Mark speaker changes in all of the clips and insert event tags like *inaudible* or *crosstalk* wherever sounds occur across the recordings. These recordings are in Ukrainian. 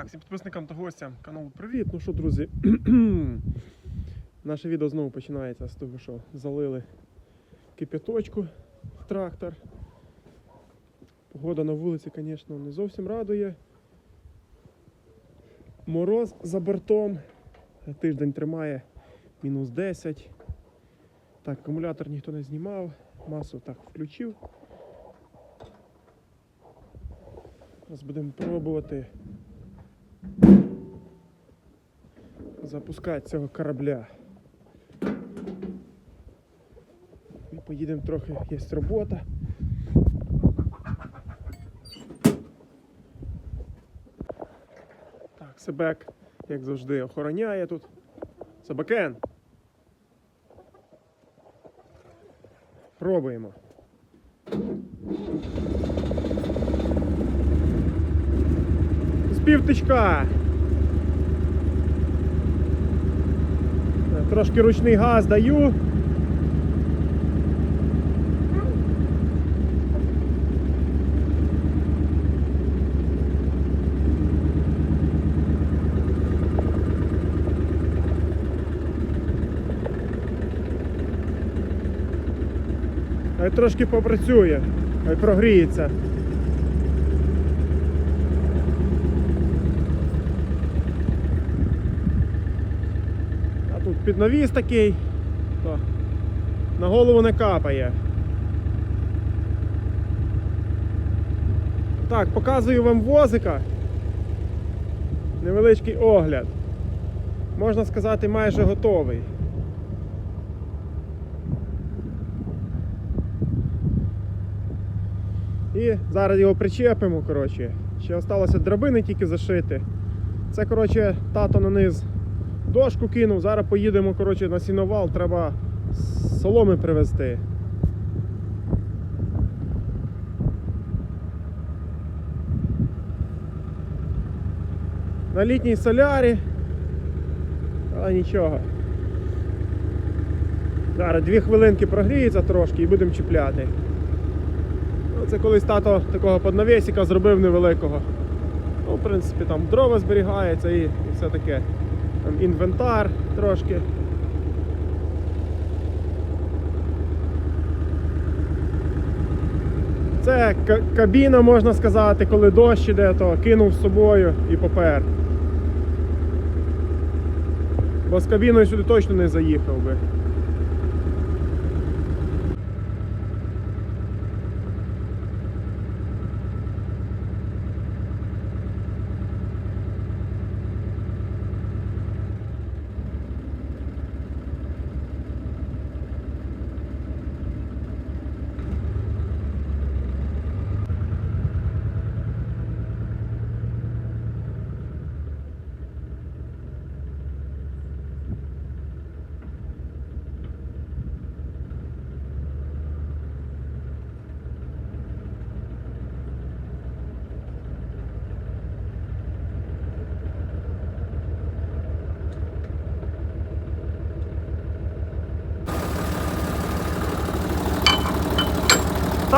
Speaker 1: Так, всім підписникам та гостям каналу привіт. Ну що, друзі, *clears throat* наше відео знову починається з того, що залили кипяточку в трактор. Погода на вулиці, звісно, не зовсім радує. Мороз за бортом. Тиждень тримає мінус 10. Так, акумулятор ніхто не знімав, масу так включив. Зараз будемо пробувати запускати цього корабля. І поїдемо трохи, є робота. Так, Себек, як завжди, охороняє тут. Собакен. Пробуємо. З. Трошки ручний газ даю. Трошки попрацює, прогріється. Піднавіс такий, то на голову не капає. Так, показую вам возика. Невеличкий огляд. Можна сказати, майже готовий. І зараз його причепимо, коротше. Ще залишилося драбини тільки зашити. Це, коротше, тато на низ дошку кинув, зараз поїдемо коротше, на сіновал, треба соломи привезти. На літній солярі. Але нічого. Зараз дві хвилинки прогріється трошки і будемо чіпляти. Ну, Це колись тато такого поднавісика зробив невеликого. Ну, в принципі, там дрова зберігається і, і все таке. Там інвентар трошки. Це кабіна, можна сказати, коли дощ іде, то кинув з собою і попер. Бо з кабіною сюди точно не заїхав би.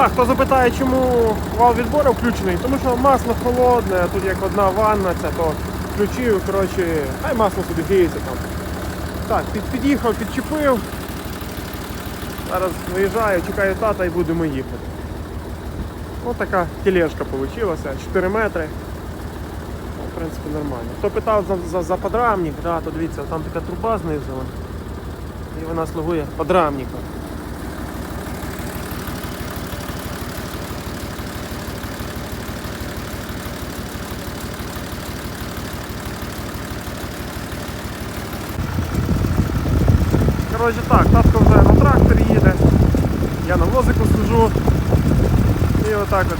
Speaker 1: Так, хто запитає, чому вал відбору включений, тому що масло холодне, тут як одна ванна, це то включив, коротше, хай масло собі гріється там. Так, під, під'їхав, підчепив. Зараз виїжджаю, чекаю тата і будемо їхати. Ось така тележка вийшла, 4 метри. Ну, в принципі, нормально. Хто питав за, за, за подрамник, да, то дивіться, там така труба знизу. І вона слугує подрамником. Коротше так, татко вже на тракторі їде, я на возику сижу і отак от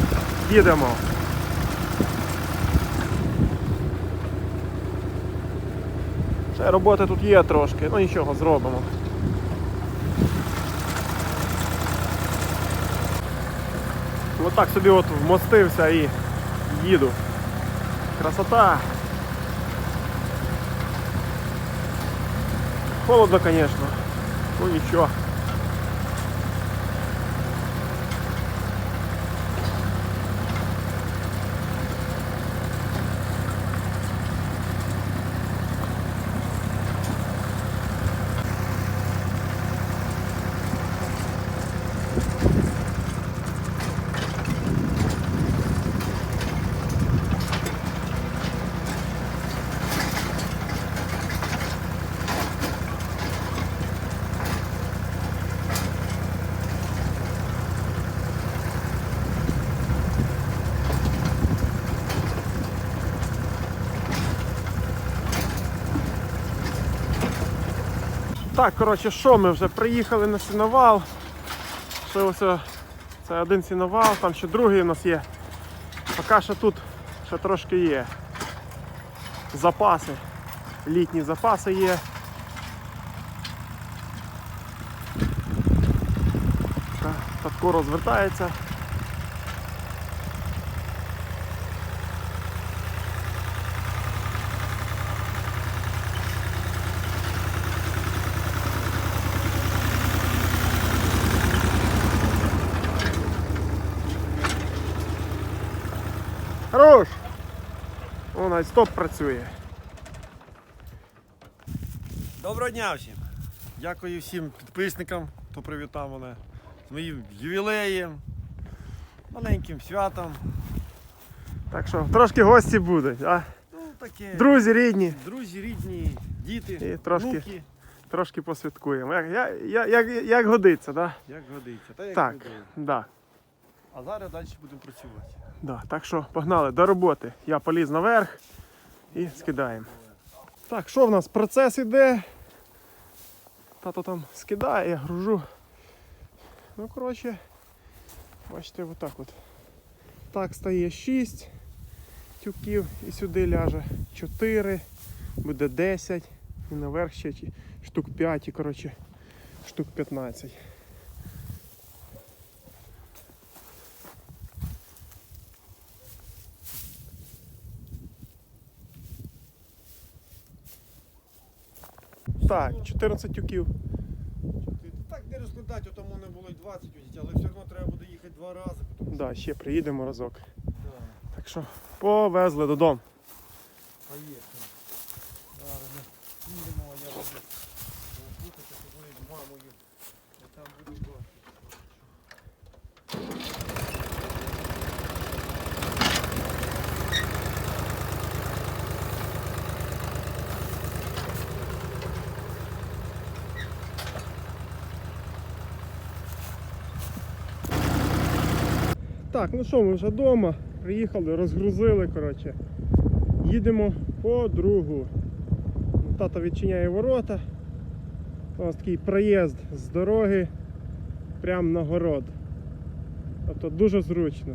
Speaker 1: їдемо. Ще роботи тут є трошки, ну нічого, зробимо. Отак собі от вмостився і їду. Красота! Холодно, конечно. Ну ничего. Так, коротше, що ми вже приїхали на сіновал. Ще ось це один сіновал, там ще другий у нас є. Поки що тут ще трошки є. Запаси. Літні запаси є. Татко розвертається. Хорош! О, навіть стоп працює.
Speaker 2: Доброго дня всім! Дякую всім підписникам, хто привітав мене з моїм ювілеєм, маленьким святом.
Speaker 1: Так що трошки гості будуть, а?
Speaker 2: Ну таке.
Speaker 1: Друзі рідні,
Speaker 2: Друзі, рідні, діти,
Speaker 1: І трошки.
Speaker 2: внуки,
Speaker 1: трошки посвяткуємо. Як, як, як, як, годиться, да?
Speaker 2: як годиться. Та як
Speaker 1: Так.
Speaker 2: людей.
Speaker 1: Да,
Speaker 2: А зараз далі будемо працювати.
Speaker 1: да. Так що погнали до роботи. Я поліз наверх і скидаємо. Так, що в нас? Процес іде. Тато там скидає, я гружу. Ну, коротше, бачите, отак от. Так стає 6 тюків і сюди ляже 4, буде 10 і наверх ще штук 5 і коротше штук 15. Так, 14 тюків.
Speaker 2: Так не розкладати, тому не було й 20 тюків, але все одно треба буде їхати два рази. Тому...
Speaker 1: Да, ще приїдемо разок.
Speaker 2: Да.
Speaker 1: Так що повезли додому.
Speaker 2: Поїхали. Зараз ми їдемо, а я буду бути такою з мамою. Там буду бачити.
Speaker 1: Так, ну що, ми вже вдома. Приїхали, розгрузили, коротше. Їдемо по другу. Тато відчиняє ворота. У нас такий проїзд з дороги прямо на город. Тобто дуже зручно.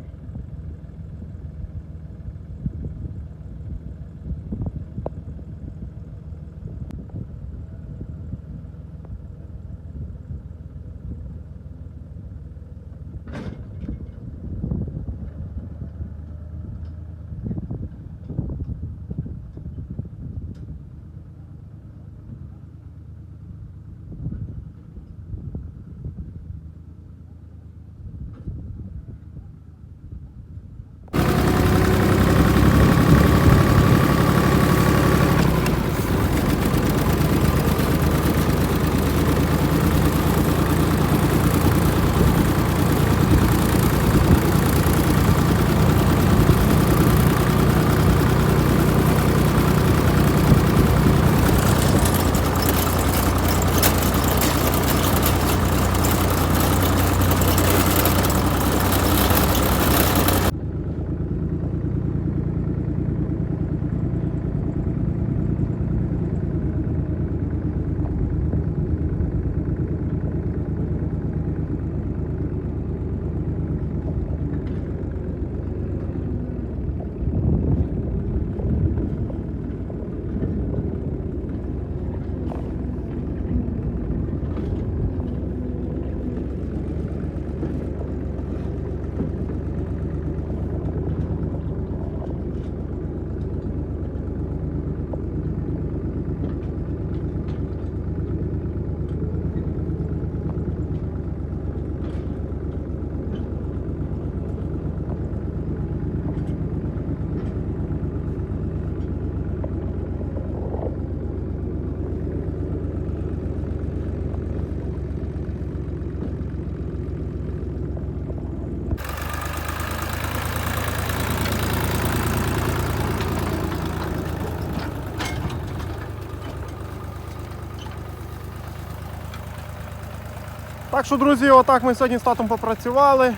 Speaker 1: Так що, друзі, отак ми сьогодні з татом попрацювали.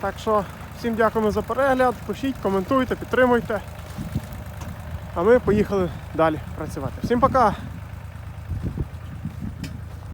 Speaker 1: Так що всім дякуємо за перегляд. Пишіть, коментуйте, підтримуйте. А ми поїхали далі працювати. Всім пока!